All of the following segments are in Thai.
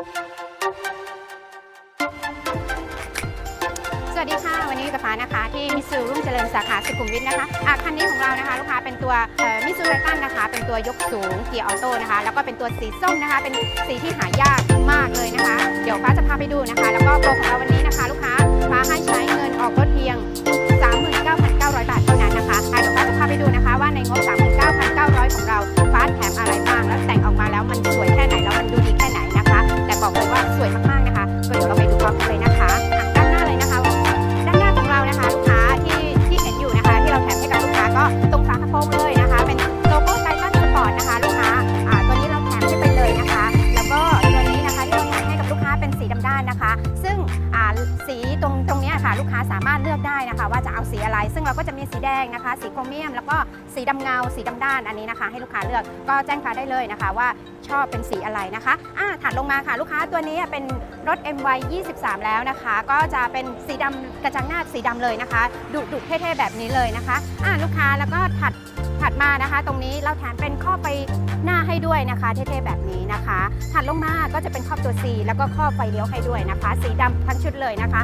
สวัสดีค่ะ วันนี้กับฟ้านะคะที่มิสซูรุ่งเจริญสาขาสุขุมวิทนะคะอะคันนี้ของเรานะคะ ลูกค้าเป็นตัวมิสซูไรตันนะคะ เป็นตัวยกสูงเกียร์ออโต้นะคะ แล้วก็เป็นตัวสีส้มนะคะ เป็นสีที่หายากมากเลยนะคะ เดี๋ยวฟ้าจะพาไปดูนะคะ แล้วก็โปรของเราวันนี้นะคะ ลูกค้าฟ้าให้ใช้เงินออกรถเพียง 39,900 บาทเท่านั้นนะคะอะเดี๋ยวฟ้าจะพาไปดูนะคะว่าในงบ 39,900 ของเรา เอาสีอะไร ซึ่งเราก็จะมีสีแดงนะคะ สีโครเมียม แล้วก็สีดำเงา สีดำด้านอันนี้นะคะ ให้ลูกค้าเลือกก็แจ้งฟ้าได้เลยนะคะ ว่าชอบเป็นสีอะไรนะคะอ่าถัดลงมาค่ะลูกค้าตัวนี้เป็นรถ MY 23 แล้วนะคะ ก็จะเป็นสีดำกระจังหน้าสีดำเลยนะคะดุดุเท่ๆแบบนี้เลยนะคะอ่าลูกค้าแล้วก็ถัดถัดมานะคะ ตรงนี้เราแถมเป็นข้อไฟหน้าให้ด้วยนะคะ เท่ๆแบบนี้นะคะ ถัดลงมาก็จะเป็นครอบตัว C แล้วก็ครอบไฟเลี้ยวให้ด้วยนะคะ สีดำทั้งชุดเลยนะคะ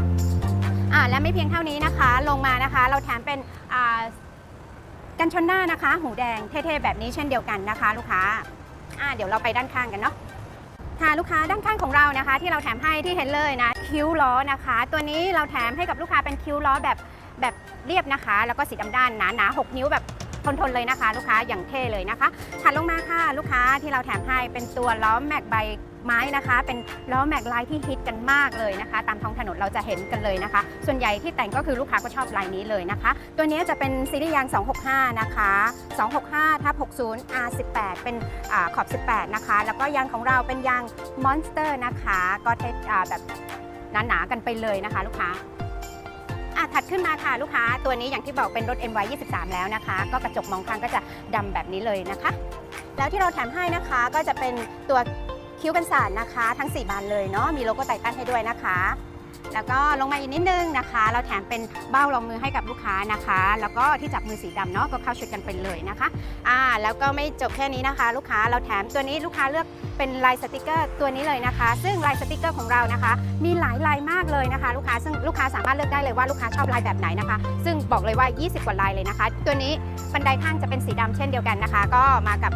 อ่าและไม่เพียงเท่านี้นะคะ ลงมานะคะ เราแถมเป็นอ่ากันชนหน้านะคะ หูแดงเท่ๆแบบนี้เช่นเดียวกันนะคะ ลูกค้าอ่าเดี๋ยวเราไปด้านข้างกันเนาะค่ะลูกค้าด้านข้างของเรานะคะ ที่เราแถมให้ที่เห็นเลยนะคิ้วล้อนะคะ ตัวนี้เราแถมให้กับลูกค้าเป็นคิ้วล้อแบบแบบเรียบนะคะ แล้วก็สีดำด้านหนาหนาหกนิ้วแบบ ทนๆเลยนะคะ ลูกค้าอย่างเท่เลยนะคะถัดลงมาค่ะลูกค้าที่เราแถมให้เป็นตัวล้อแม็กใบไม้นะคะ เป็นล้อแม็กลายที่ฮิตกันมากเลยนะคะ ตามท้องถนนเราจะเห็นกันเลยนะคะ ส่วนใหญ่ที่แต่งก็คือลูกค้าก็ชอบลายนี้เลยนะคะ ตัวนี้จะเป็นซีรีส์ยาง 265 นะคะ 265ทับ60 R18 เป็นอขอบ 18 นะคะ แล้วก็ยางของเราเป็นยาง Monster นะคะ ก็เทแบบหนาๆกันไปเลยนะคะ ลูกค้า อะถัดขึ้นมาค่ะลูกค้า ตัวนี้อย่างที่บอกเป็นรถ MY 23 แล้วนะคะ ก็กระจกมองข้างก็จะดำแบบนี้เลยนะคะ แล้วที่เราแถมให้นะคะก็จะเป็นตัวคิ้วกันสานนะคะ ทั้ง 4 บานเลยเนาะมีโลโก้ไททันให้ด้วยนะคะ แล้วก็ลงมาอีกนิดนึงนะคะ เราแถมเป็นเบ้ารองมือให้กับลูกค้านะคะ แล้วก็ที่จับมือสีดำเนาะก็เข้าชุดกันไปเลยนะคะอ่าแล้วก็ไม่จบแค่นี้นะคะ ลูกค้าเราแถมตัวนี้ลูกค้าเลือกเป็นลายสติกเกอร์ตัวนี้เลยนะคะ ซึ่งลายสติกเกอร์ของเรานะคะ มีหลายลายมากเลยนะคะ ลูกค้าซึ่งลูกค้าสามารถเลือกได้เลยว่าลูกค้าชอบลายแบบไหนนะคะ ซึ่งบอกเลยว่า 20 กว่าลายเลยนะคะ ตัวนี้บันไดข้างจะเป็นสีดำเช่นเดียวกันนะคะ ก็มากับ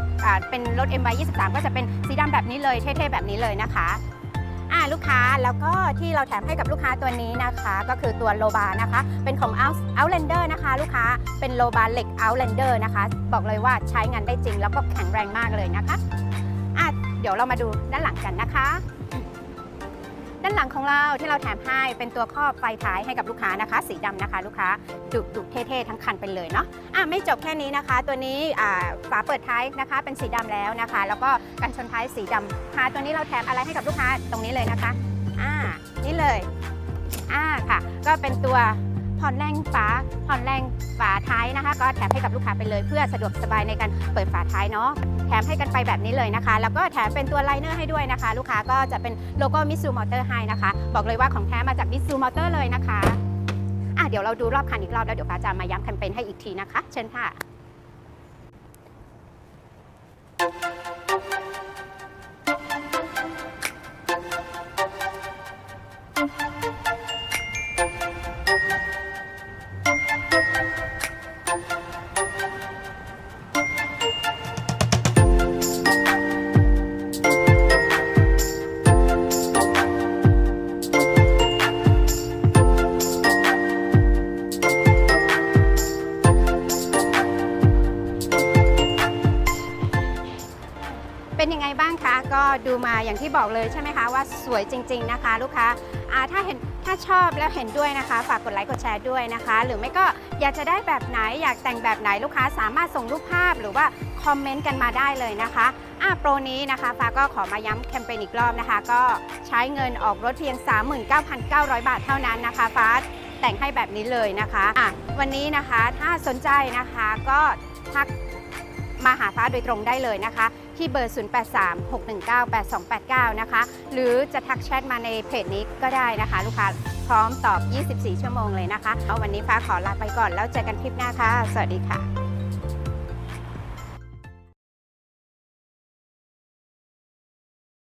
เป็นรถ MY 23 ก็จะเป็นสีดำแบบนี้เลยเท่ๆแบบนี้เลยนะคะ อ่าลูกค้าแล้วก็ที่เราแถมให้กับลูกค้าตัวนี้นะคะ ก็คือตัวโลบานะคะ เป็นของ Out- Outlander นะคะ ลูกค้าเป็นโลบาเหล็ก Outlander นะคะ บอกเลยว่าใช้งานได้จริงแล้วก็แข็งแรงมากเลยนะคะอะเดี๋ยวเรามาดูด้านหลังกันนะคะ ด้านหลังของเราที่เราแถมให้เป็นตัวครอบไฟท้ายให้กับลูกค้านะคะ สีดำนะคะ ลูกค้าดุดุเท่ๆทั้งคันไปเลยเนาะอะไม่จบแค่นี้นะคะ ตัวนี้ฝาเปิดท้ายนะคะ เป็นสีดำแล้วนะคะ แล้วก็กันชนท้ายสีดำค่ะตัวนี้เราแถมอะไรให้กับลูกค้าตรงนี้เลยนะคะอ่านี่เลยอ่าค่ะ ก็เป็นตัว ผ่อนแรงฝาผ่อนแรงฝาท้ายนะคะ ก็แถมให้กับลูกค้าไปเลย เพื่อสะดวกสบายในการเปิดฝาท้ายเนาะแถมให้กันไปแบบนี้เลยนะคะ แล้วก็แถมเป็นตัวไลเนอร์ให้ด้วยนะคะ ลูกค้าก็จะเป็นโลโก้มิสซูมอเตอร์ให้นะคะ บอกเลยว่าของแท้มาจากมิสซูมอเตอร์เลยนะคะอะเดี๋ยวเราดูรอบคันอีกรอบแล้วเดี๋ยวฟ้าจะมาย้ำแคมเปญให้อีกทีนะคะ เชิญค่ะ เป็นยังไงบ้างคะ ก็ดูมาอย่างที่บอกเลยใช่ไหมคะว่าสวยจริง ๆนะคะ ลูกค้าาถ้าเห็นถ้าชอบแล้วเห็นด้วยนะคะ ฝากกดไลค์กดแชร์ด้วยนะคะ หรือไม่ก็อยากจะได้แบบไหนอยากแต่งแบบไหนลูกค้าสามารถส่งรูปภาพหรือว่าคอมเมนต์กันมาได้เลยนะคะอะโปรนี้นะคะฟ้าก็ขอมาย้ำแคมเปญอีกรอบนะคะ ก็ใช้เงินออกรถเพียง 39,900 บาทเท่านั้นนะคะฟ้าแต่งให้แบบนี้เลยนะคะอะวันนี้นะคะถ้าสนใจนะคะก็ทัก มาหาฟ้าโดยตรงได้เลยนะคะ ที่เบอร์ 0836198289 นะคะ หรือจะทักแชทมาในเพจนี้ก็ได้นะคะ ลูกค้าพร้อมตอบ 24 ชั่วโมงเลยนะคะเอาวันนี้ฟ้าขอลาไปก่อนแล้วเจอกันคลิปหน้าค่ะ สวัสดีค่ะ